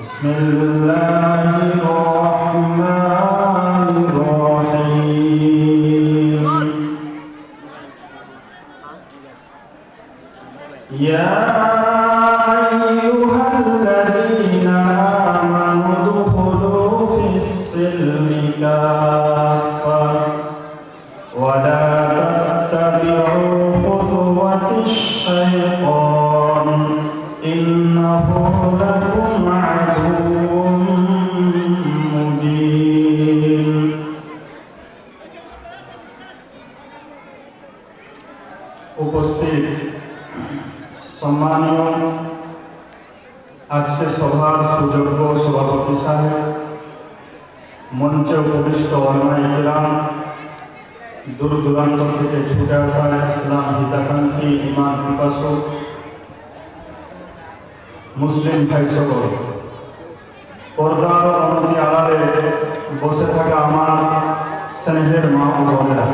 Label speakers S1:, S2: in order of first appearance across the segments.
S1: بسم الله উপস্থিত সম্মানীয় আজকে সভার সুযোগ্য সভাপতি সাহেব মঞ্চে উপবিষ্ট অন্যায়িকরাম দূর দূরান্ত থেকে ছুটে আসা ইসলাম হিতাকাঙ্ক্ষী ইমান বিপাসক মুসলিম ভাই সকল পর্দার অনতি আড়ালে বসে থাকা আমার স্নেহের মা ও বোনেরা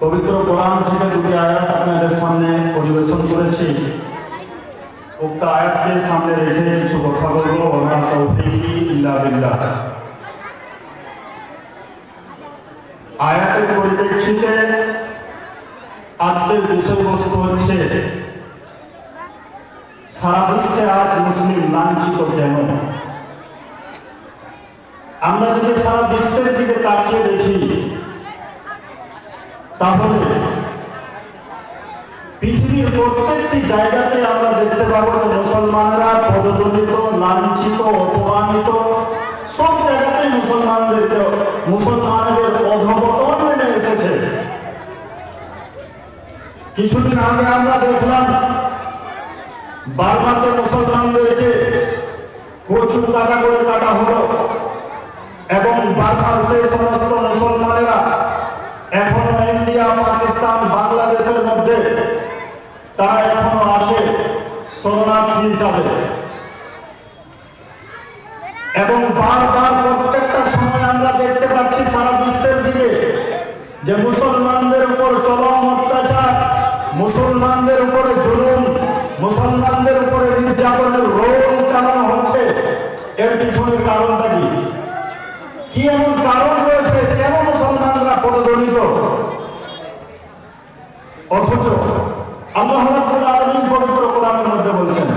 S1: পবিত্র কোরআন থেকে দুটি আয়াত আপনাদের সামনে পরিবেশন করেছি। উক্ত আয়াতকে সামনে রেখে কিছু কথা বলব। ওনার তৌফিকি ইল্লা বিল্লাহ। আয়াতের পরিপ্রেক্ষিতে আজকের বিষয়বস্তু হচ্ছে, সারা বিশ্বে আজ মুসলিম লাঞ্ছিত কেন? আমরা যদি সারা বিশ্বের দিকে তাকিয়ে দেখি তাহলে পৃথিবীর প্রত্যেকটি জায়গাতে আমরা দেখতে পাবো যে মুসলমানরা পদদলিত, লাঞ্ছিত, অপমানিত, সব জায়গাতে মুসলমানদেরকে মুসলমানদের অধপতন নেমে এসেছে। কিছুদিন আগে আমরা দেখলাম বার্মাতে মুসলমানদেরকে প্রচুর কাটা করে কাটা হলো এবং বার্মার সেই সমস্ত মুসলমানেরা বাংলাদেশের তারা এখনও আছে শরণার্থী হিসাবে। এবং বারবার প্রত্যেকটা সময় আমরা দেখতে পাচ্ছি সারা বিশ্বের দিকে যে মুসলমানদের উপর চরম অত্যাচার, মুসলমানদের উপরে জুলুম, মুসলমানদের উপরে নির্যাতনের রোল চালানো হচ্ছে। এর পিছনের কারণটা কি? কি এমন কারণ রয়েছে কেন মুসলমানরা পদদলিত অথচ আল্লাহ রাব্বুল আলামিন পবিত্র কোরআনের মধ্যে বলছেন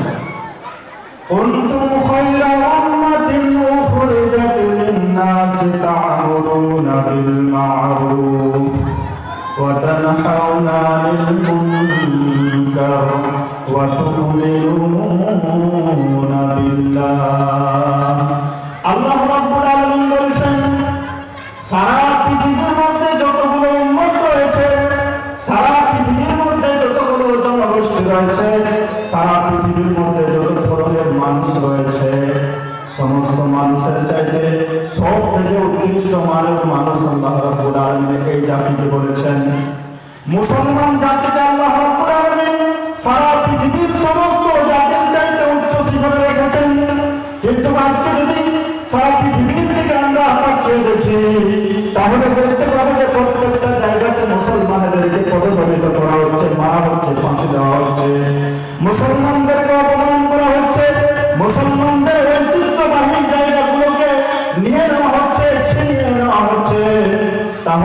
S1: কুনতুম খায়রা উম্মাতিন উখরিজাত লিন-নাস তা'মুরুনা বিল মা'রুফ ওয়া তানহাউনা 'আনিল মুনকার ওয়া তু'মিনুনা বিল্লাহ। আল্লাহ রাব্বুল আলামিন বলছেন, সারা রয়েছে। সারা পৃথিবীর মধ্যে যত ধরনের মানুষ রয়েছে, সমস্ত মানুষের চাইতে সব থেকে উৎকৃষ্ট মানব মানুষ আল্লাহ রাব্বুল এই জাতিকে বলেছেন। মুসলমান জাতিকে আল্লাহ রাব্বুল সারা পৃথিবীর সমস্ত জাতির চাইতে উচ্চ শিখরে রেখেছেন। কিন্তু আজকে যদি সারা পৃথিবীর দিকে আমরা তাকিয়ে তাহলে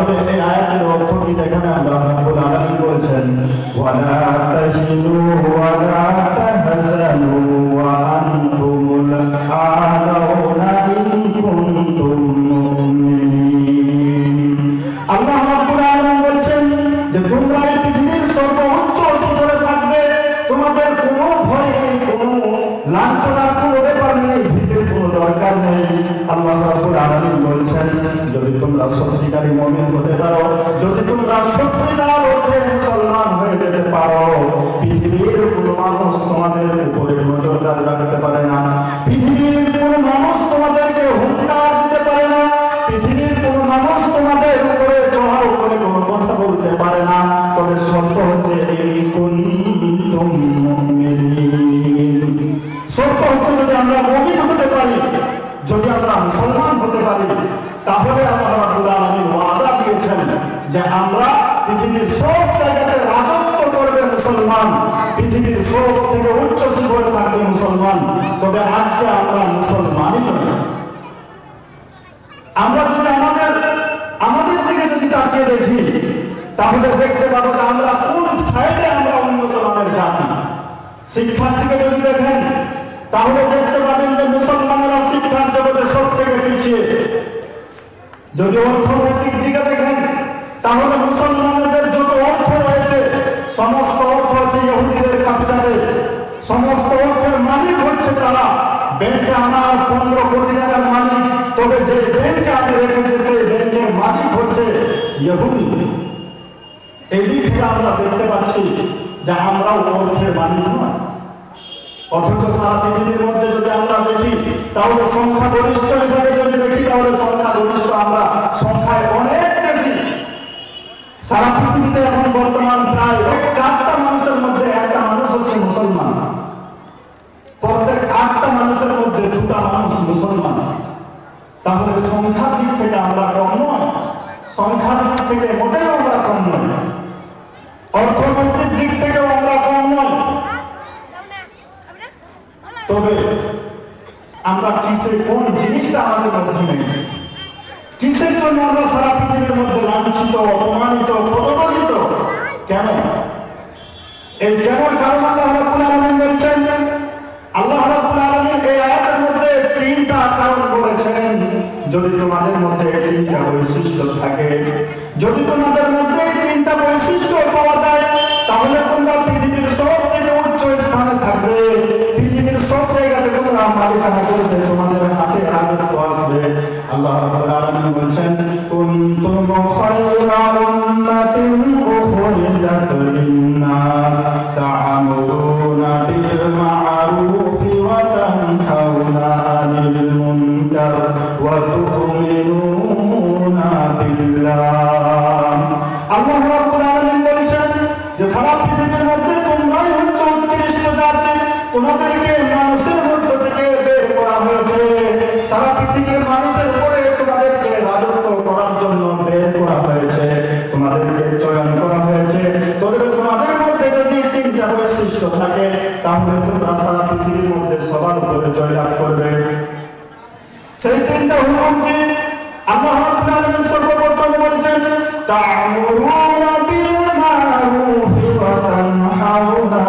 S1: তাহলে এই আয়াতের অর্থ কি? দেখেন আল্লাহ রাব্বুল আলামিন বলছেন, ওয়ালা তাহিনু ওয়ালা তাহজানু ওয়া আনতুমুল আলাউনা ইন কুনতুম মুমিনিন। আল্লাহ রাব্বুল আলামিন বলছেন যে, তোমরা এই পৃথিবীর সর্বোচ্চ শিখরে থাকবে। তোমাদের কোনো ভয় নেই, কোনো লাঞ্ছনার কোনো ব্যাপার নেই ভীতির কোনো দরকার নেই। আল্লাহ যে আমরা পৃথিবীর সব জায়গাতে রাজত্ব করবে মুসলমান, পৃথিবীর সব থেকে উচ্চ শিখরে থাকবে মুসলমান, তবে আজকে আমরা মুসলমানই নই। আমরা যদি আমাদের আমাদের দিকে যদি তাকিয়ে দেখি, তাহলে দেখতে পাবো যে আমরা কোন সাইডে আমরা উন্নত মানের জাতি। শিক্ষার দিকে যদি দেখেন, তাহলে দেখতে পাবেন যে মুসলমানেরা শিক্ষার জগতে সব থেকে পিছিয়ে। যদি অর্থনৈতিক দিকে দেখেন তাহলে মুসলমানদের যত অর্থ রয়েছে, সমস্ত অর্থ হচ্ছে ইহুদিদের কাপচারে। সমস্ত অর্থের মালিক হচ্ছে তারা। ব্যাংকে আমার পনেরো কোটি টাকার মালিক, তবে যে ব্যাংকে আমি রেখেছি, সেই ব্যাংকের মালিক হচ্ছে ইহুদি। এই দিক থেকে আমরা দেখতে পাচ্ছি যে আমরাও অর্থের মালিক নয়। অথচ সারা পৃথিবীর মধ্যে যদি আমরা দেখি, তাহলে সংখ্যা গরিষ্ঠ হিসাবে যদি দেখি, তাহলে সংখ্যা গরিষ্ঠ আমরা সংখ্যায় অনেক সারা পৃথিবীতে এখন বর্তমান প্রায় চারটা মানুষের মধ্যে একটা মানুষ হচ্ছে মুসলমান। প্রত্যেক আটটা মানুষের মধ্যে দুটা মানুষ মুসলমান। তাহলে সংখ্যার দিক থেকে আমরা কম নয়, সংখ্যার দিক থেকে মোটেও আমরা কম নয়। অর্থনৈতিক দিক থেকেও আমরা কম নয়। তবে আমরা কিসে কোন জিনিসটা আমাদের মধ্যে নেই? কিসের জন্য আমরা সারা পৃথিবীর মধ্যে লাঞ্ছিত, অপমানিত পদদলিত কেন? এই কেন কারণ আল্লাহ বলছেন, আল্লাহ এই আয়াতের মধ্যে তিনটা কারণ যদি তোমাদের মধ্যে তিনটা বৈশিষ্ট্য থাকে, যদি তোমাদের মধ্যে তিনটা বৈশিষ্ট্য পাওয়া যায়, তাহলে তোমরা পৃথিবীর সব থেকে উচ্চ স্থানে থাকবে। পৃথিবীর সব জায়গাতে তোমরা মালিকানা করবে, তোমাদের আল্লাহ রাব্বুল আলামিন বলছেন, কুনতুম খায়রা উম্মাতিন উখরিজাত লিন-নাস তা'মুরুনা বিল মা'রুফি ওয়া তানহাউনা 'আনিল মুনকার ওয়া তু'মিনুনা বিল্লাহ। আল্লাহ রাব্বুল আলামিন বলেছেন যে, সারা পৃথিবীর মধ্যে তোমরাই হচ্ছে উৎকৃষ্ট জাতি, তোমাদেরকে মানুষের মধ্য থেকে বের করা হয়েছে। সারা পৃথিবীর মানুষের থাকে, তাহলে তোমরা সারা পৃথিবীর মধ্যে সবার উপরে জয়লাভ করবে। সেই তিনটা হুকুম কি? আল্লাহ রাব্বুল আলামিন সর্বপ্রথম বলেছেন, তা'মুরুনা বিল মা'রুফি ওয়া তানহাউনা